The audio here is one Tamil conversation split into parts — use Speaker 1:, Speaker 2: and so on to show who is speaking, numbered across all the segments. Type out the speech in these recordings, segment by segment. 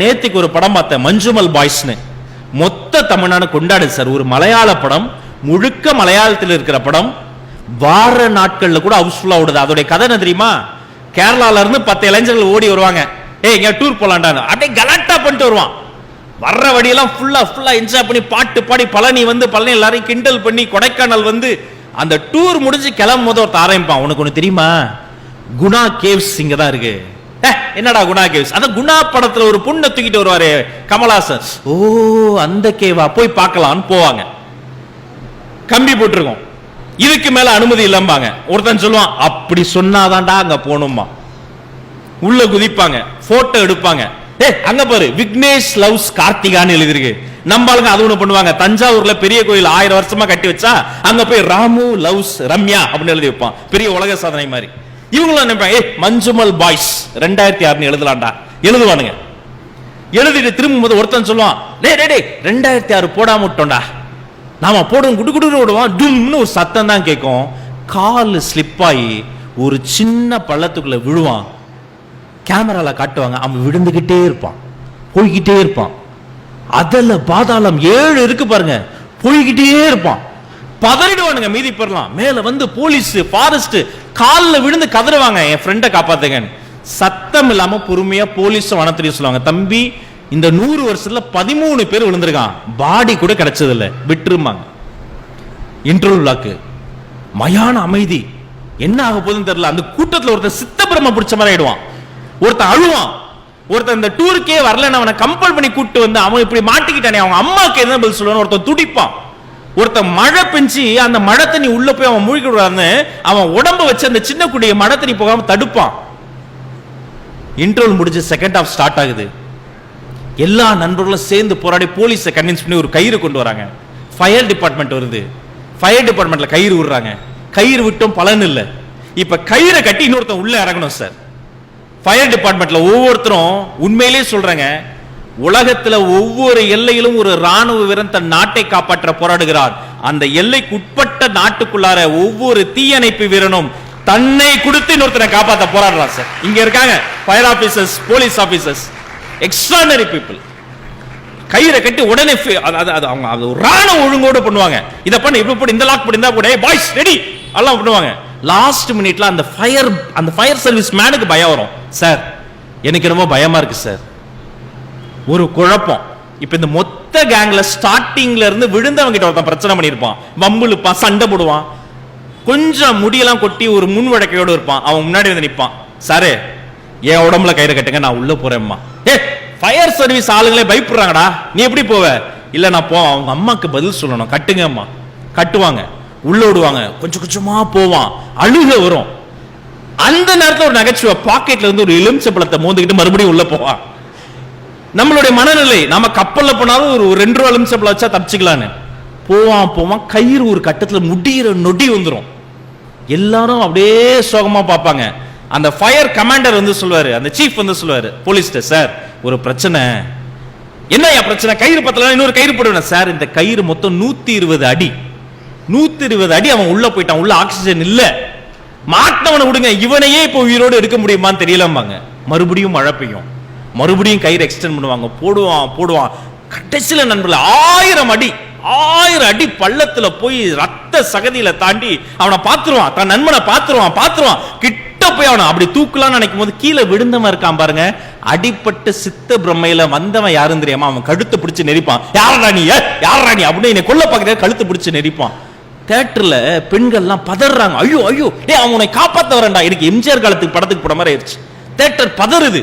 Speaker 1: நேத்திக்கு ஒரு படம் பார்த்தேன் மஞ்சுமல் பாய்ஸ்னு. மொத்த தமிழ்நாடு கொண்டாடுது சார். ஒரு மலையாள படம் முழுக்க மலையாளத்தில் இருக்கிற படம். வார நாட்கள்ல கூட ஹவுஸ்ஃபுல்லா ஓடுது. அதோடைய கதை என்ன தெரியுமா? கேரளால இருந்து பத்து இளைஞர்கள் ஓடி வருவாங்க. ஏய் எங்க டூர் போலான்டான்னு அப்படியே கலாட்டா பண்ணிட்டு வருவான். வர்ற வழியெல்லாம் ஃபுல்லா ஃபுல்லா என்ஜாய் பண்ணி பாட்டு பாடி பழனி வந்து பழனி எல்லாரையும் கிண்டல் பண்ணி கொடைக்கானல் வந்து அந்த டூர் முடிஞ்சு கிளம்பும் போது ஒருத்த ஆரம்பிப்பான். உனக்கு ஒன்று தெரியுமா? குணா கேவ்ஸ் இங்க தான் இருக்கு. என்னடா குணா கேவ்ஸ்? அந்த குணா படத்துல ஒரு பொண்ணை தூக்கிட்டு வருவாரு கமலாசன். ஓ அந்த கேவா போய் பார்க்கலாம்னு போவாங்க. கம்பி போட்டிருக்கோம். இதுக்கு மேல அனுமதி இல்லம்பாங்க. ஒருத்தன் சொல்லுவான் அப்படி சொன்னாதான்டா அங்க போகணுமா உள்ள குதிப்பாங்க போட்டோ எடுப்பாங்க. ஏ அங்க பாரு விக்னேஷ் லவ்ஸ் கார்த்திகான்னு எழுதிருக்கு நம்ம ஆளுங்க அது ஒண்ணு பண்ணுவாங்க. தஞ்சாவூர்ல பெரிய கோயில் ஆயிரம் வருஷமா கட்டி வச்சா அங்க போய் ராமு லவ்ஸ் ரம்யா அப்படின்னு எழுதி வைப்பான். பெரிய உலக சாதனை மாதிரி. இவங்களும் நினைப்பாங்க ஏ மஞ்சுமல் பாய்ஸ் ரெண்டாயிரத்தி ஆறுன்னு எழுதலாம்டா. எழுதுவானுங்க. எழுதிட்டு திரும்பும் போது ஒருத்தன் சொல்லுவான் டே டே டே ரெண்டாயிரத்தி ஆறு போடாம விட்டோம்டா. நாம போடும் குடு குடுன்னு விடுவோம் டும்னு ஒரு சத்தம் தான் கேட்கும். கால் ஸ்லிப் ஆகி ஒரு சின்ன பள்ளத்துக்குள்ள விழுவான். கேமரால காட்டுவாங்க அவன் விழுந்துகிட்டே இருப்பான். போய்கிட்டே இருப்பான். அதில் பாதாளம் ஏழு இருக்கு பாருங்க. போய்கிட்டே இருப்பான். பதறிடுவானுங்க மீதி பெறலாம் மேல வந்து போலீஸ் ஃபாரஸ்ட் காலில் விழுந்து கதறுவாங்க என் ஃப்ரெண்டை காப்பாத்துங்கன்னு. சத்தம் இல்லாம பொறுமையா போலீஸும் வனத்துறையும் சொல்லுவாங்க. தம்பி இந்த நூறு வருஷத்துல பதிமூணு பேர் விழுந்திருக்கான். பாடி கூட கிடைச்சது இல்ல விட்டுருமாங்க இன்டர்வல் லாக்கு மயான அமைதி. என்ன ஆக போகுதுன்னு தெரியல. அந்த கூட்டத்தில் ஒருத்தன் சித்தப்பிரம பிடிச்ச மாதிரி ஆயிடுவான். ஒருத்தன் அழுவான். ஒருத்தன் இந்த டூருக்கே வரலன்னு அவனை கம்பல் பண்ணி கூப்பிட்டு வந்து அவன் இப்படி மாட்டிக்கிட்டானே அவங்க அம்மாவுக்கு என்ன பதில் சொல்லுவான்னு ஒருத்தன் துடிப்பான். ஒருத்தன் மழை பெஞ்சு அந்த மழை தண்ணி உள்ள போய் அவன் மூழ்கி விடுறான்னு அவன் உடம்ப வச்சு அந்த சின்ன குடியை மழை தண்ணி போகாம தடுப்பான். இன்டர்வல் முடிஞ்சு செகண்ட் ஹாஃப் ஸ்டார்ட் ஆகுது. எல்லா நண்பர்களும் சேர்ந்து போராடி போலீஸை கன்வின்ஸ் பண்ணி ஒரு கயிறு கொண்டு வராங்க. ஃபயர் டிபார்ட்மெண்ட் வருது. ஃபயர் டிபார்ட்மெண்ட்ல கயிறு விடுறாங்க. கயிறு விட்டும் பலன் இல்லை. இப்ப கயிறை கட்டி இன்னொருத்தன் உள்ள இறங்கணும் சார் ஃபயர் டிபார்ட்மெண்ட்ல ஒவ்வொருத்தரும் உண்மையிலேயே சொல்றாங்க உலகத்துல ஒவ்வொரு எல்லையிலும் ஒரு ராணுவ வீரன் தன் நாட்டை காப்பாற்ற போராடுகிறார். அந்த எல்லைக்குட்பட்ட நாட்டுக்குள்ளார ஒவ்வொரு தீயணைப்பு வீரனும் தன்னை கொடுத்து இன்னொருத்தனை காப்பாற்ற போராடுறான் சார். இங்க இருக்காங்க fire officers police officers extraordinary people கயிறை கட்டி உடனே ஃபி- அது அது- அவங்க அது ஒரு ராணுவ ஒழுங்கோடு பண்ணுவாங்க. இதை பண்ண இப்படி போட்டு இந்த லாக் பண்ணி கூட பாய்ஸ் ரெடி எல்லாம் பண்ணுவாங்க. லாஸ்ட் மினிட்ல அந்த ஃபயர் அந்த ஃபயர் சர்வீஸ் மேனுக்கு பயம் வரும். சார் எனக்கு ரொம்ப பயமா இருக்கு சார். ஒரு குழப்பம். இப்ப இந்த மொத்த கேங்ல ஸ்டார்டிங்ல இருந்து விழுந்தவங்க கிட்ட ஒருத்தன் பிரச்சனை பண்ணியிருப்பான். வம்புழுப்பான் சண்டை போடுவான். கொஞ்சம் முடியெல்லாம் கொட்டி ஒரு முன் வழக்கையோடு இருப்பான். அவன் முன்னாடி வந்து நிற்பான் சாரு என் உடம்புல கயிறு கட்டுங்க நான் உள்ள போறேம்மா. ஏ ஃபயர் சர்வீஸ் ஆளுங்களே பயப்படுறாங்கடா. நீ எப்படி போவ? இல்ல நான் போ அவங்க அம்மாக்கு பதில் சொல்லணும். கட்டுங்கம்மா. கட்டுவாங்க. உள்ள விடுவாங்க கொஞ்சம் கொஞ்சமா போவான். அழுக வரும். அந்த நேரத்தில் ஒரு நகைச்சுவை பாக்கெட்ல இருந்து ஒரு எலுமிச்சப்பழத்தை மோந்துக்கிட்டு மறுபடியும் உள்ள போவான். நம்மளுடைய மனநிலை நம்ம கப்பலில் போனாலும் ஒரு ரெண்டு ரூபா எலுமிச்சப்பழம் வச்சா தப்பிச்சுக்கலான்னு. போவான் போவான் கயிறு ஒரு கட்டத்தில் முடிகிற நொடி வந்துடும் எல்லாரும் அப்படியே சோகமாக பார்ப்பாங்க. அந்த ஃபயர் கமாண்டர் வந்து சொல்லுவார் அந்த சீஃப் வந்து சொல்லுவார் போலீஸ்கிட்ட சார் ஒரு பிரச்சனை. என்ன என் பிரச்சனை? கயிறு பத்தல இன்னொரு கயிறு போடுவேன். சார் இந்த கயிறு மொத்தம் நூத்தி இருபது அடி. நூத்தி இருபது அடி அவன் உள்ள போயிட்டான் உள்ள ஆக்சிஜன் இல்ல. மாட்டவனை விடுங்க இவனையே இப்போ உயிரோடு எடுக்க முடியுமான்னு தெரியலம்பாங்க. மறுபடியும் மழை பெய்யும். மறுபடியும் கயிறு எக்ஸ்டெண்ட் பண்ணுவாங்க. போடுவான் போடுவான். கடைசியில் நண்பர்கள் ஆயிரம் அடி ஆயிரம் அடி பள்ளத்துல போய் ரத்த சகதியில தாண்டி அவனை பாத்துருவான் தன் நண்பனை பாத்துருவான் பாத்துருவான் கிட்ட போய் அவனை அப்படி தூக்கலாம்னு நினைக்கும் போது கீழே விழுந்தவன் இருக்கான் பாருங்க. அடிப்பட்ட சித்த பிரம்மையில வந்தவன் யாருன்னு தெரியாம அவன் கழுத்தை பிடிச்சு நெரிப்பான். யார் நீ ஏ, யாரா நீ? அப்படின்னு என்னை கொல்ல பாக்குற கழுத்தை பிடிச்சு நெரிப்பான். தேட்டர்ல பெண்கள்லாம் பதறாங்க. ஐயோ ஐயோ ஏ அவனை உன்னை காப்பாத்த வரேன்டா. எனக்கு எம்ஜிஆர் காலத்துக்கு படத்துக்கு போட மாதிரி ஆயிடுச்சு. தேட்டர் பதறுது.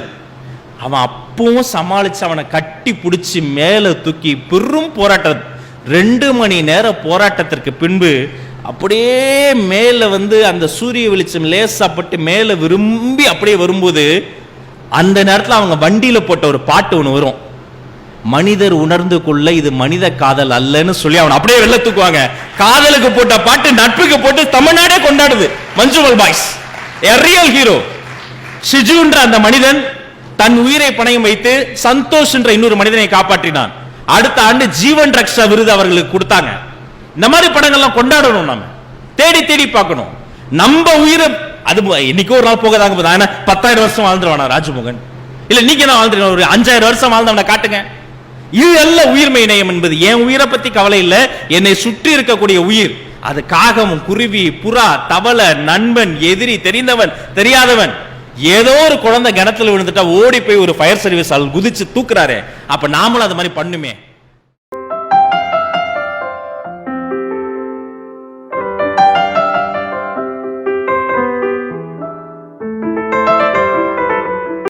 Speaker 1: அவன் அப்பவும் சமாளித்து அவனை கட்டி பிடிச்சி மேலே தூக்கி பெரும் போராட்டம். ரெண்டு மணி நேர போராட்டத்திற்கு பின்பு அப்படியே மேலே வந்து அந்த சூரிய வெளிச்சம் லேசாப்பட்டு மேலே விரும்பி அப்படியே வரும்போது அந்த நேரத்தில் அவங்க வண்டியில் போட்ட ஒரு பாட்டு ஒன்று வரும். மனிதர் உணர்ந்து கொள்ள இது மனித காதல் அல்லன்னு சொல்லி அவன் அப்படியே வெளில தூக்குவாங்க. காதலுக்கு போட்ட பாட்டு நட்புக்கு போட்டு தமிழ்நாடே கொண்டாடுது. மஞ்சுமல் பாய்ஸ் ரியல் ஹீரோ ஷிஜுன்ற அந்த மனிதன் தன் உயிரை பணயம் வைத்து சந்தோஷ் என்ற இன்னொரு மனிதனை காப்பாற்றினான். அடுத்த ஆண்டு ஜீவன் ரக்ஷா விருது அவர்களுக்கு கொடுத்தாங்க. இந்த மாதிரி படங்கள்லாம் கொண்டாடணும் நம்ம தேடி தேடி பார்க்கணும். நம்ம உயிரை அது இன்னைக்கு ஒரு நாள் போகதாங்க போதா ஏன்னா பத்தாயிரம் வருஷம் வாழ்ந்துருவானா ராஜமோகன்? இல்ல நீங்க என்ன வாழ்ந்துருக்க ஒரு அஞ்சாயிரம் வருஷம் வாழ்ந்தவனை காட்டுங்க. இது அல்ல உயிர்மை இணையம் என்பது. என் உயிரை பத்தி கவலை இல்லை. என்னை சுற்றி இருக்கக்கூடிய உயிர். அது காகம் குருவி புறா தவளை நண்பன் எதிரி தெரிந்தவன் தெரியாதவன். ஏதோ ஒரு குழந்தை கிணத்துல விழுந்துட்டா ஓடி போய் ஒரு ஃபயர் சர்வீஸ் ஆள் குதிச்சு தூக்குறாரு. அப்ப நாமளும் அது மாதிரி பண்ணுமே.